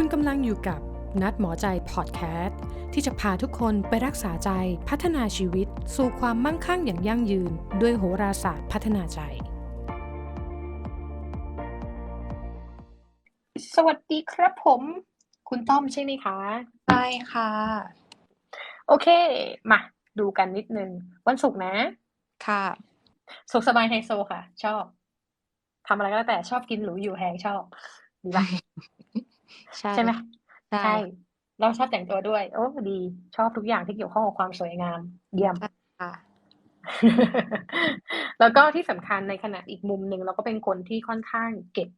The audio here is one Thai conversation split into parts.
คุณกำลังอยู่กับนัดหมอใจพอดแคสต์ที่จะพาทุกคนไปรักษาใจพัฒนาชีวิต สู่ความมั่งคั่งอย่างยั่งยืน ด้วยโหราศาสตร์พัฒนาใจ สวัสดีครับผม คุณต้อมใช่ไหมคะใช่ค่ะ โอเค มาดูกันนิดนึง วันศุกร์นะ ค่ะ สุขสบายไฮโซค่ะ ชอบทำอะไรก็แล้วแต่ชอบกินหรูอยู่แพงชอบดีป่ะ ใช่ใช่ไหมใช่ใช่เราชอบแต่งตัวด้วย โอ้ดีชอบทุกอย่างที่เกี่ยวข้องกับความสวยงาม เยี่ยมค่ะแล้วก็ที่สำคัญในขณะอีกมุมหนึ่งเราก็เป็นคนที่ค่อนข้างเก็บ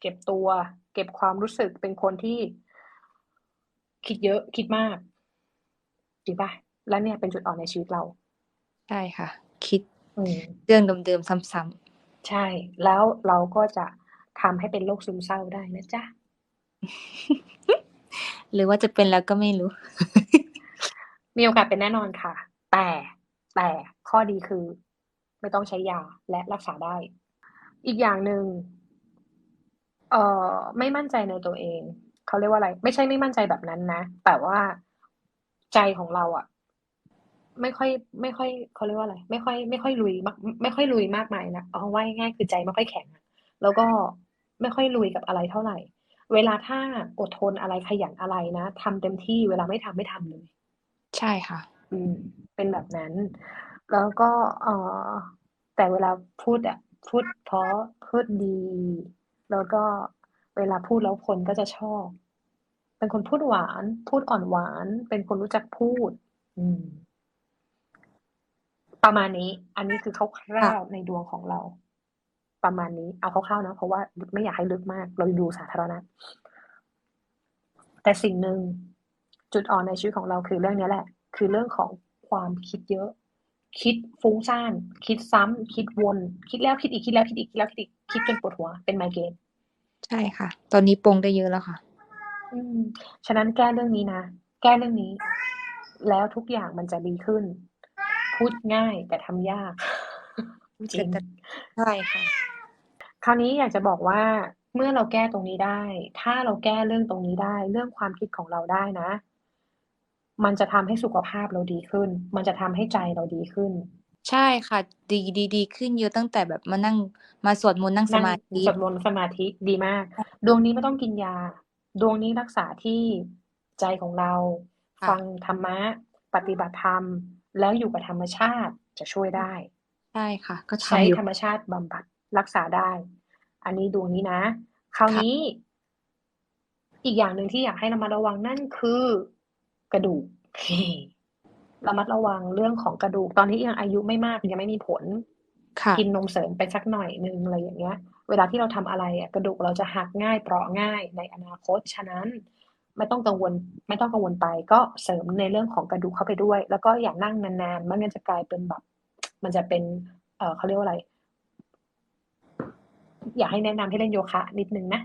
เก็บตัว เก็บความรู้สึกเป็นคนที่คิดเยอะคิดมากจริงป่ะแล้วเนี่ยเป็นจุดอ่อนในชีวิตเรา ใช่ค่ะ คิดอืมเรื่องเดิมๆซ้ำใช่ แล้วเราก็จะทำให้เป็นโรคซึมเศร้าได้นะจ๊ะๆ หรือว่าจะเป็นแล้วก็ไม่รู้ มีโอกาสเป็นแน่นอนค่ะ แต่แต่ข้อดีคือ ไม่ต้องใช้ยาและรักษาได้ อีกอย่างหนึ่งเอ่อไม่มั่นใจในตัวเอง เขาเรียกว่าอะไร ไม่ใช่ไม่มั่นใจแบบนั้นนะ แต่ว่าใจของเราอะไม่ค่อย ไม่ค่อยเขาเรียกว่าอะไร ไม่ค่อย ไม่ค่อยลุยมากไม่ค่อยลุยมากมายนะเอาว่าง่ายคือใจไม่ค่อยแข็งแล้วก็ไม่ค่อยลุยกับอะไรเท่าไหร่ เวลาถ้าอดทนอะไรขยันอะไรนะทำเต็มที่เวลาไม่ทำไม่ทำเลย ใช่ค่ะ อืม เป็นแบบนั้น แล้วก็เอ่อแต่เวลาพูดอะพูดเพราะพูดดี แล้วก็เวลาพูดแล้วคนก็จะชอบ เป็นคนพูดหวาน พูดอ่อนหวาน เป็นคนรู้จักพูด อืม ประมาณนี้ อันนี้คือคร่าวๆในดวงของเรา ประมาณนี้เอาคร่าวๆนะเพราะว่าไม่อยากให้ลึกมาก เราดูสาธารณะ แต่สิ่งหนึ่งจุดอ่อนในชีวิตของเราคือเรื่องนี้แหละ คือเรื่องของความคิดเยอะ คิดฟุ้งซ่าน คิดซ้ำคิดวน คิดแล้วคิดอีกคิดแล้วคิดอีกคิดแล้วคิดอีกคิดจนปวดหัวเป็นไมเกรนใช่ค่ะ ตอนนี้ปรงได้เยอะแล้วค่ะ อืมฉะนั้นแก้เรื่องนี้นะแก้เรื่องนี้ แล้วทุกอย่างมันจะดีขึ้น พูดง่ายแต่ทำยากจริงใช่ค่ะ คราวนี้อยากจะบอกว่าเมื่อเราแก้ตรงนี้ได้ ถ้าเราแก้เรื่องตรงนี้ได้ เรื่องความคิดของเราได้นะ มันจะทำให้สุขภาพเราดีขึ้น มันจะทำให้ใจเราดีขึ้น ใช่ค่ะ ดีดีดีขึ้นเยอะตั้งแต่แบบมานั่งมาสวดมนต์นั่งสมาธิสวดมนต์สมาธิดีมาก ดวงนี้ไม่ต้องกินยา ดวงนี้รักษาที่ใจของเราค่ะฟังธรรมะ ปฏิบัติธรรม แล้วอยู่กับธรรมชาติจะช่วยได้ ใช่ค่ะ ก็ใช้ทำอยู่ธรรมชาติบำบัด รักษาได้ อันนี้ดวงนี้นะ คราวนี้ อีกอย่างหนึ่งที่อยากให้ระมัดระวังนั่นคือกระดูกระมัดระวังเรื่องของกระดูก ตอนนี้ยังอายุไม่มากยังไม่มีผลค่ะกินนมเสริมไปสักหน่อยนึงอะไรอย่างเงี้ย เวลาที่เราทำอะไรอะกระดูกเราจะหักง่ายเปราะง่ายในอนาคตฉะนั้นไม่ต้องกังวล ไม่ต้องกังวลไป ก็เสริมในเรื่องของกระดูกเข้าไปด้วย แล้วก็อย่านั่งนานๆไม่งั้นจะกลายเป็นแบบ มันจะเป็น เออเขาเรียกว่าอะไร อยากให้แนะนำให้เล่นโยคะ นิดนึงนะ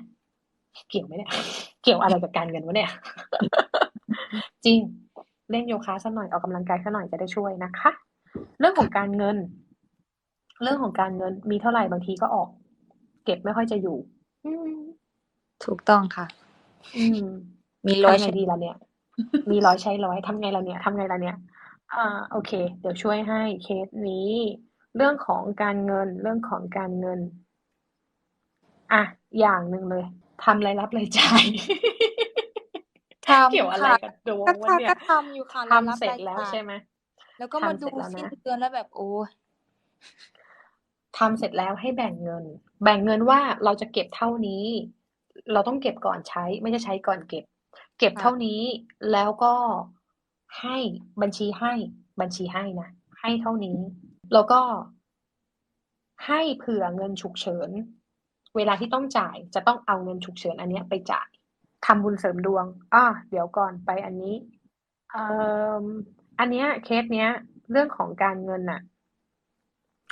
เกี่ยวไหมเนี่ย เกี่ยวอะไรกับการเงินวะเนี่ย จริง เล่นโยคะสักหน่อยออกกำลังกายสักหน่อยจะได้ช่วยนะคะ เรื่องของการเงิน เรื่องของการเงินมีเท่าไหร่บางทีก็ออก เก็บไม่ค่อยจะอยู่อืมถูกต้องค่ะ อืม มีร้อยทำไงดีล่ะเนี่ย มีร้อยใช้ร้อยทำไงล่ะเนี่ยทำไงล่ะเนี่ยอ่าโอเค เดี๋ยวช่วยให้เคสนี้ เรื่องของการเงิน เรื่องของการเงิน อะ อย่างหนึ่งเลยทำรายรับรายจ่ายทำเกี่ยวอะไรค่ะกับดวงก็วะทำเนี่ยก็ทำอยู่ค่ะทำายรับเสร็จายแล้วจ่ายใช่ไหมแล้วก็มาทำเสร็ดูจแล้วสิ้นนะเดือนแล้วแบบโอ้ยทำเสร็จแล้วให้แบ่งเงิน แบ่งเงินว่าเราจะเก็บเท่านี้ เราต้องเก็บก่อนใช้ ไม่ใช่ใช้ก่อนเก็บ เก็บค่ะเท่านี้แล้วก็ให้บัญชีให้บัญชีให้นะให้เท่านี้ แล้วก็ให้เผื่อเงินฉุกเฉิน เวลาที่ต้องจ่ายจะต้องเอาเงินฉุกเฉินอันเนี้ยไปจ่ายทำบุญเสริมดวงอะเดี๋ยวก่อนไปอันนี้เอ่ออันเนี้ยเคสเนี้ย เรื่องของการเงินน่ะ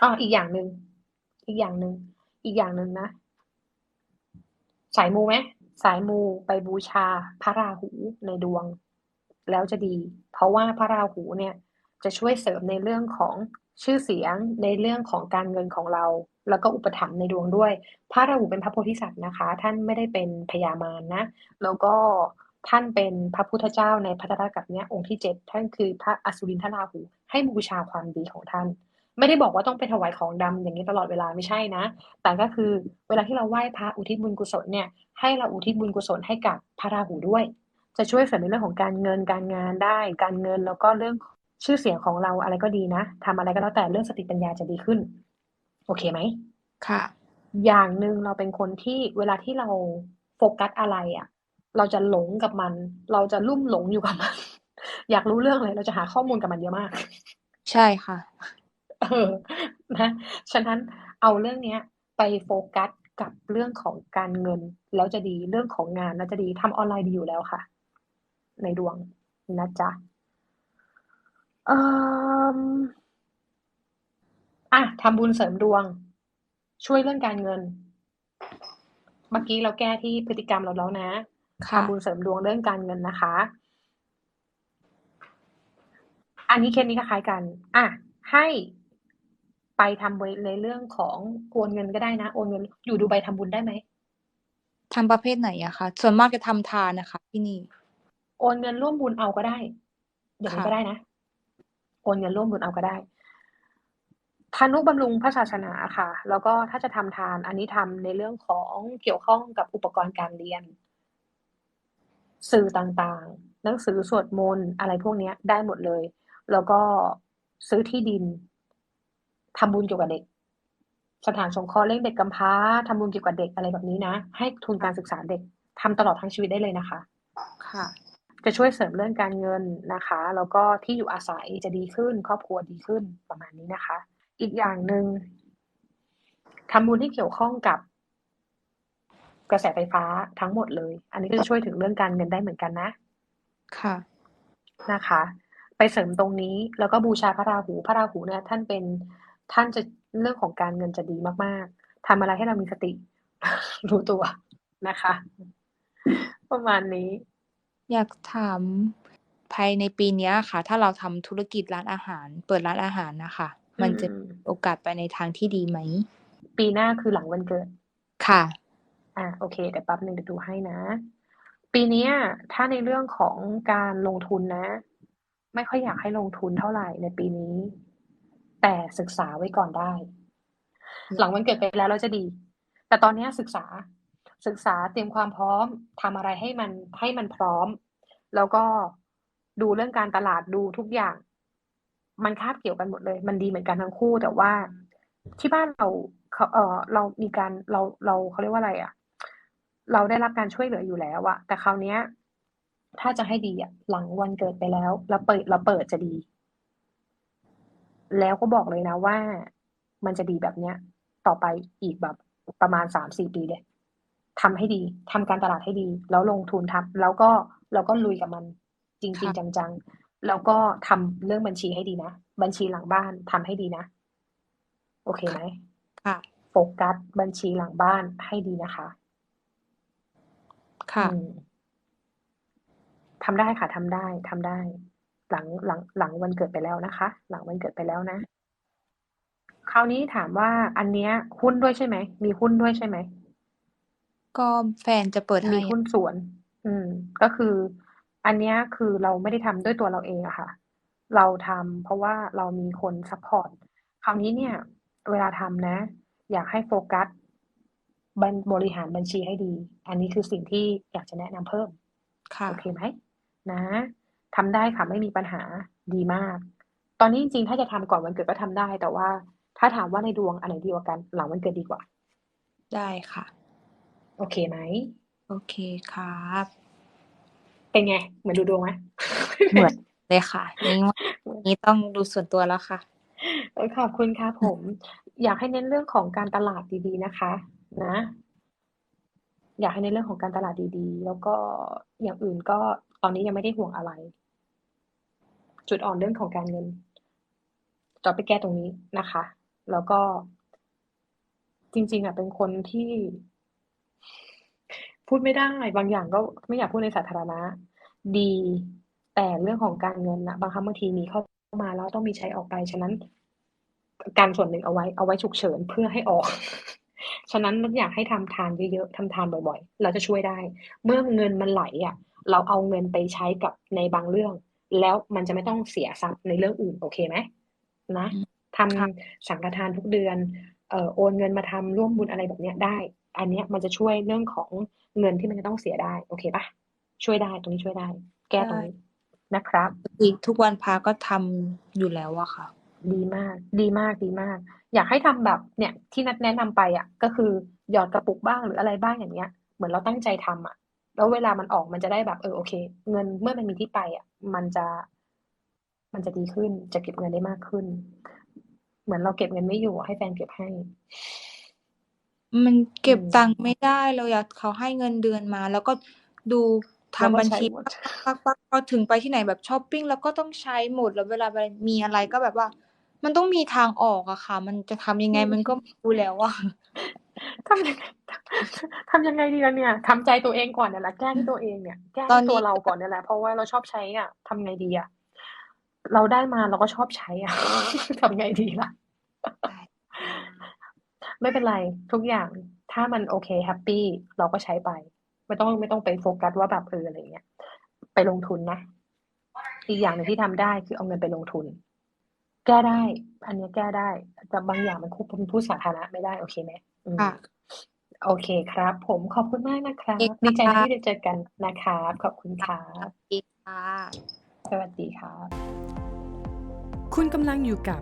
อ๋ออีกอย่างหนึ่งอีกอย่างหนึ่งอีกอย่างหนึ่งนะ สายมูไหมสายมูไปบูชาพระราหูในดวง แล้วจะดี เพราะว่าพระราหูเนี่ย จะช่วยเสริมในเรื่องของ ชื่อเสียงในเรื่องของการเงินของเรา แล้วก็อุปถัมภ์ในดวงด้วย พระราหูเป็นพระโพธิสัตว์นะคะ ท่านไม่ได้เป็นพญามารนะ แล้วก็ท่านเป็นพระพุทธเจ้าในพัทธกัปเนี้ยองค์ที่เจ็ดท่านคือพระอสุรินทราหู ให้บูชาความดีของท่าน ไม่ได้บอกว่าต้องไปถวายของดำอย่างนี้ตลอดเวลาไม่ใช่นะ แต่ก็คือเวลาที่เราไหว้พระอุทิศบุญกุศลเนี่ยให้เราอุทิศบุญกุศลให้กับพระราหูด้วย จะช่วยเสริมในเรื่องของการเงินการงานได้ การเงินแล้วก็เรื่อง ชื่อเสียงของเราอะไรก็ดีนะทำอะไรก็แล้วแต่เรื่องสติปัญญาจะดีขึ้น โอเคไหมค่ะ อย่างหนึ่งเราเป็นคนที่เวลาที่เราโฟกัสอะไรอะ่ะ เราจะหลงกับมัน เราจะลุ่มหลงอยู่กับมัน อยากรู้เรื่องอะไรเราจะหาข้อมูลกับมันเยอะมาก ใช่ค่ะ เออนะฉะนั้นเอาเรื่องเนี้ย ไปโฟกัสกับเรื่องของการเงินแล้วจะดีเรื่องของงานแล้วจะดีทำออนไลน์ดีอยู่แล้วค่ะ ในดวงนะจ๊ะ เอ่อ อะ ทำบุญเสริมดวง ช่วยเรื่องการเงิน เมื่อกี้เราแก้ที่พฤติกรรมเราแล้วนะค่ะ ทำบุญเสริมดวงเรื่องการเงินนะคะ อันนี้เคสนี้ก็คล้ายกัน อะ ให้ไปทำบุญในเรื่องของโอนเงินก็ได้นะ โอนเงิน อยู่ดูใบทำบุญได้ไหม ทำประเภทไหนอะคะ ส่วนมากจะทำทานนะคะที่นี่ โอนเงินร่วมบุญเอาก็ได้ อย่างนี้ค่ะ ก็ได้นะ โอนเงินร่วมบุญเอาก็ได้ทานุบำรุงพระศาสนาค่ะ แล้วก็ถ้าจะทำทานอันนี้ทำในเรื่องของเกี่ยวข้องกับอุปกรณ์การเรียน สื่อต่างๆ หนังสือสวดมนต์อะไรพวกนี้ได้หมดเลย แล้วก็ซื้อที่ดินทำบุญเกี่ยวกับเด็ก สถานสงเคราะห์เลี้ยงเด็กกำพร้าทำบุญเกี่ยวกับเด็กอะไรแบบนี้นะ ให้ทุนการศึกษาเด็กทำตลอดทั้งชีวิตได้เลยนะคะ ค่ะ จะช่วยเสริมเรื่องการเงินนะคะ แล้วก็ที่อยู่อาศัยจะดีขึ้น ครอบครัวดีขึ้นประมาณนี้นะคะ อีกอย่างหนึ่งทำบุญที่เกี่ยวข้องกับกระแสไฟฟ้าทั้งหมดเลย อันนี้ก็จะช่วยถึงเรื่องการเงินได้เหมือนกันนะ ค่ะ นะคะ ไปเสริมตรงนี้ แล้วก็บูชาพระราหู พระราหูเนี่ยท่านเป็น ท่านจะเรื่องของการเงินจะดีมาก ๆทำอะไรให้เรามีสติ รู้ตัวนะคะ ประมาณนี้ อยากถามภายในปีเนี้ยค่ะ ถ้าเราทำธุรกิจร้านอาหาร เปิดร้านอาหารนะคะ มันจะอืมโอกาสไปในทางที่ดีไหม ปีหน้าคือหลังวันเกิด ค่ะ อะโอเคเดี๋ยวแป๊บหนึ่งเดี๋ยวดูให้นะ ปีเนี้ยถ้าในเรื่องของการลงทุนนะ ไม่ค่อยอยากให้ลงทุนเท่าไหร่ในปีนี้ แต่ศึกษาไว้ก่อนได้ หลังวันเกิดไปแล้วเราจะดี แต่ตอนเนี้ยศึกษา ศึกษาเตรียมความพร้อมทำอะไรให้มันให้มันพร้อม แล้วก็ดูเรื่องการตลาดดูทุกอย่าง มันคาบเกี่ยวกันหมดเลย มันดีเหมือนกันทั้งคู่ แต่ว่าที่บ้านเราเขาเออเรามีการเราเราเขาเรียกว่าอะไรอะเราได้รับการช่วยเหลืออยู่แล้วอะแต่คราวเนี้ย ถ้าจะให้ดีอะหลังวันเกิดไปแล้วเราเปิดเราเปิดจะดี แล้วก็บอกเลยนะว่ามันจะดีแบบเนี้ย ต่อไปอีกแบบประมาณสามสี่ปีเลย ทำให้ดีทำการตลาดให้ดี แล้วลงทุนทำแล้วก็แล้วก็ลุยกับมัน จริงค่ะๆจังๆ แล้วก็ทำเรื่องบัญชีให้ดีนะ บัญชีหลังบ้านทำให้ดีนะ โอเคไหมค่ะ โฟกัสบัญชีหลังบ้านให้ดีนะคะ ค่ะอืมทำได้ค่ะทำได้ทำได้ หลังหลังหลังวันเกิดไปแล้วนะคะ หลังวันเกิดไปแล้วนะ คราวนี้ถามว่าอันเนี้ยหุ้นด้วยใช่ไหม มีหุ้นด้วยใช่ไหม ก็แฟนจะเปิดมีให้หุ้นส่วน อืม ก็คือ อันเนี้ยคือเราไม่ได้ทำด้วยตัวเราเองอะค่ะ เราทำเพราะว่าเรามีคนซัพพอร์ต คราวนี้เนี่ย เวลาทำนะ อยากให้โฟกัสบัญบริหารบัญชีให้ดี อันนี้คือสิ่งที่อยากจะแนะนำเพิ่ม ค่ะ โอเคไหมนะ ทำได้ค่ะไม่มีปัญหาดีมาก ตอนนี้จริงๆ ถ้าจะทำก่อนวันเกิดก็ทำได้ แต่ว่าถ้าถามว่าในดวงอันไหนดีกว่ากัน หลังวันเกิดดีกว่า ได้ค่ะ โอเคไหม โอเคครับ เป็นไง เหมือนดูดวงไหมเหมือนเลยค่ะนี่ว่านี้ต้องดูส่วนตัวแล้วค่ะเออขอบคุณค่ะผม อยากให้เน้นเรื่องของการตลาดดีๆนะคะ นะ อยากให้เน้นเรื่องของการตลาดดีๆ แล้วก็อย่างอื่นก็ตอนนี้ยังไม่ได้ห่วงอะไร จุดอ่อนเรื่องของการเงินจอไปแก้ตรงนี้นะคะ แล้วก็จริง ๆอะเป็นคนที่ พูดไม่ได้บางอย่างก็ไม่อยากพูดในสาธารณะ ดี แต่เรื่องของการเงินนะบางครั้งบางทีมีเข้ามาแล้วต้องมีใช้ออกไป ฉะนั้นกันส่วนหนึ่งเอาไว้เอาไว้ฉุกเฉินเพื่อให้ออก ฉะนั้นนักอยากให้ทำทานเยอะๆทำทานบ่อยๆ เราจะช่วยได้ เมื่อเงินมันไหลอะเราเอาเงินไปใช้กับในบางเรื่อง แล้วมันจะไม่ต้องเสียทรัพย์ในเรื่องอื่น โอเคไหมนะอืมทำสังฆทานทุกเดือนเอ่อโอนเงินมาทำร่วมบุญอะไรแบบเนี้ยได้ อันเนี้ยมันจะช่วยเรื่องของเงินที่มันจะต้องเสียได้ โอเคปะช่วยได้ตรงนี้ช่วยได้ แก้ตรงนี้นะครับปกติทุกวันพระก็ทำอยู่แล้วอะค่ะ ดีมาก ดีมากดีมาก อยากให้ทำแบบเนี่ยที่นัดแนะนำไปอะก็คือหยอดกระปุกบ้างหรืออะไรบ้างอย่างเงี้ย เหมือนเราตั้งใจทำอะแล้วเวลามันออกมันจะได้แบบเออโอเค เงินเมื่อมันมีที่ไปอะ มันจะ มันจะดีขึ้น จะเก็บเงินได้มากขึ้น เหมือนเราเก็บเงินไม่อยู่อะให้แฟนเก็บให้ มันเก็บอืมตังค์ไม่ได้ เราอยาก เขาให้เงินเดือนมา แล้วก็ดูทำแล้วก็บัญใช้ชีหมด ปักปักพอถึงไปที่ไหนแบบช้อปปิ้งแล้วก็ต้องใช้หมด แล้วเวลาไป มีอะไรก็แบบว่า มันต้องมีทางออกอะค่ะ มันจะทำยังไงมันก็ไม่รู้แล้วอะ ทำยังไง ทำยังไงดีล่ะเนี่ย ทำใจตัวเองก่อนเนี่ยแหละ แก้ที่ตัวเองเนี่ย แก้ตอที่นตัวนี้เราก่อนเนี่ยแหละ เพราะว่าเราชอบใช้อะทำไงดีอะเราได้มาเราก็ชอบใช้อะทำไงดีล่ะ ไม่เป็นไรทุกอย่างถ้ามันโอเคแฮปปี้เราก็ใช้ไป ไม่ต้องไม่ต้องไปโฟกัสว่าแบบเอออะไรเงี้ย ไปลงทุนนะ อีกอย่างหนึ่งที่ทำได้คือเอาเงินไปลงทุน แก้ได้ อันเนี้ยแก้ได้ แต่บางอย่างมันคุเป็นผู้สาธารณะไม่ได้โอเคไหมอืมค่ะโอเคครับ ผมขอบคุณมากนะครับโอเคดีใจค่ะที่ได้เจอกันนะครับขอบคุณครับดีค่ะ สวัสดีครับคุณกำลังอยู่กับ